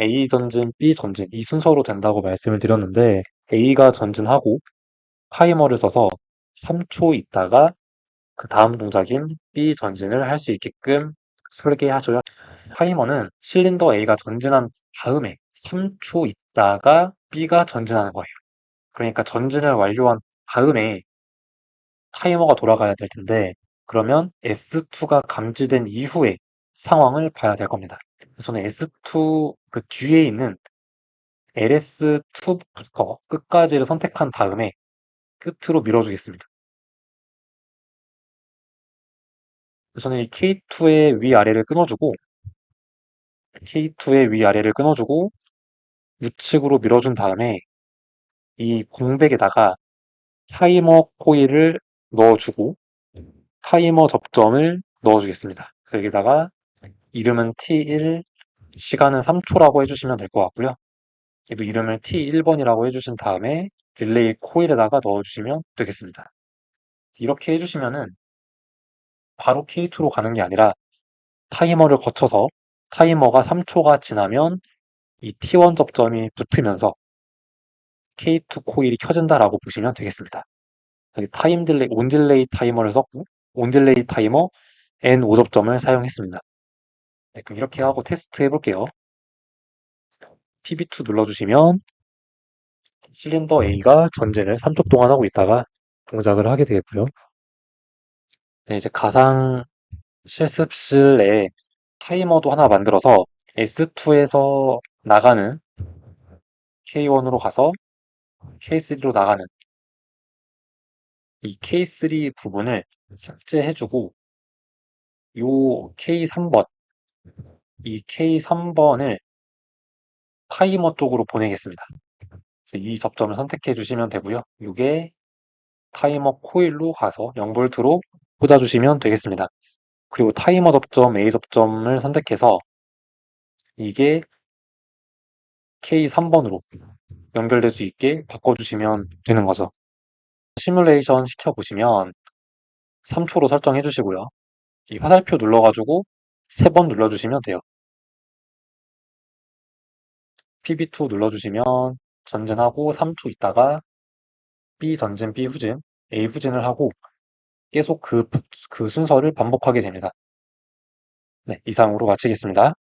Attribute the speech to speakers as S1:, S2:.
S1: A 전진, B 전진 이 순서로 된다고 말씀을 드렸는데 A가 전진하고 타이머를 써서 3초 있다가 그 다음 동작인 B 전진을 할 수 있게끔 설계하셔야 타이머는 실린더 A가 전진한 다음에 3초 있다가 B가 전진하는 거예요. 그러니까 전진을 완료한 다음에 타이머가 돌아가야 될 텐데 그러면 S2가 감지된 이후에 상황을 봐야 될 겁니다. 저는 S2 그 뒤에 있는 LS2부터 끝까지를 선택한 다음에 끝으로 밀어주겠습니다. 저는 이 K2의 위아래를 끊어주고 K2의 위아래를 끊어주고 우측으로 밀어준 다음에 이 공백에다가 타이머 코일을 넣어주고 타이머 접점을 넣어주겠습니다. 여기다가 이름은 T1, 시간은 3초라고 해주시면 될 것 같고요. 얘도 이름을 T1번이라고 해주신 다음에 릴레이 코일에다가 넣어주시면 되겠습니다. 이렇게 해주시면은 바로 K2로 가는 게 아니라 타이머를 거쳐서 타이머가 3초가 지나면 이 T1 접점이 붙으면서 K2 코일이 켜진다라고 보시면 되겠습니다. 여기 타임 딜레이, 온 딜레이 타이머를 썼고 온 딜레이 타이머 N 5접점을 사용했습니다. 네, 그럼 이렇게 하고 테스트 해볼게요. PB2 눌러주시면 실린더 A가 전진을 3초 동안 하고 있다가 동작을 하게 되겠고요. 네, 이제 가상 실습실에 타이머도 하나 만들어서 S2에서 나가는 K1으로 가서 K3로 나가는 이 K3 부분을 삭제해주고 요 K3번 이 K3번을 타이머 쪽으로 보내겠습니다. 이 접점을 선택해 주시면 되고요. 이게 타이머 코일로 가서 0볼트로 꽂아주시면 되겠습니다. 그리고 타이머 접점, A 접점을 선택해서 이게 K3번으로 연결될 수 있게 바꿔주시면 되는 거죠. 시뮬레이션 시켜보시면 3초로 설정해 주시고요. 이 화살표 눌러가지고 3번 눌러주시면 돼요. PB2 눌러주시면 전진하고 3초 있다가 B 전진, B 후진, A 후진을 하고 계속 그, 그 순서를 반복하게 됩니다. 네, 이상으로 마치겠습니다.